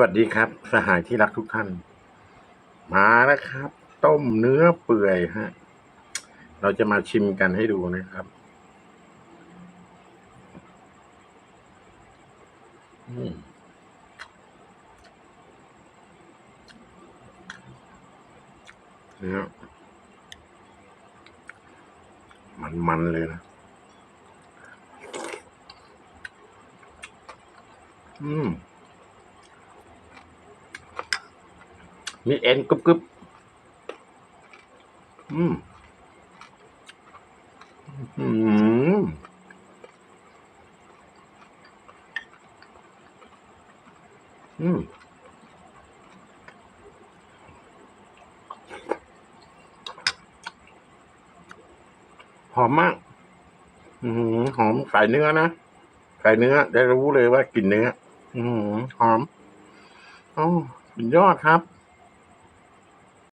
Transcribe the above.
วัสดีครับ สหายที่รักทุกท่าน มาแล้วครับ ต้มเนื้อเปื่อยฮะ เราจะมาชิมกันให้ดูนะครับอืมเนื้อมันๆเลยนะ อืม มีเอ็นกรุบกรุบอืมอืมอืมหอมมาก อืมหอมใส่เนื้อนะใส่เนื้อ ได้รู้เลยว่ากลิ่นเนื้อ อืมหอม อ๋อสุดยอดครับ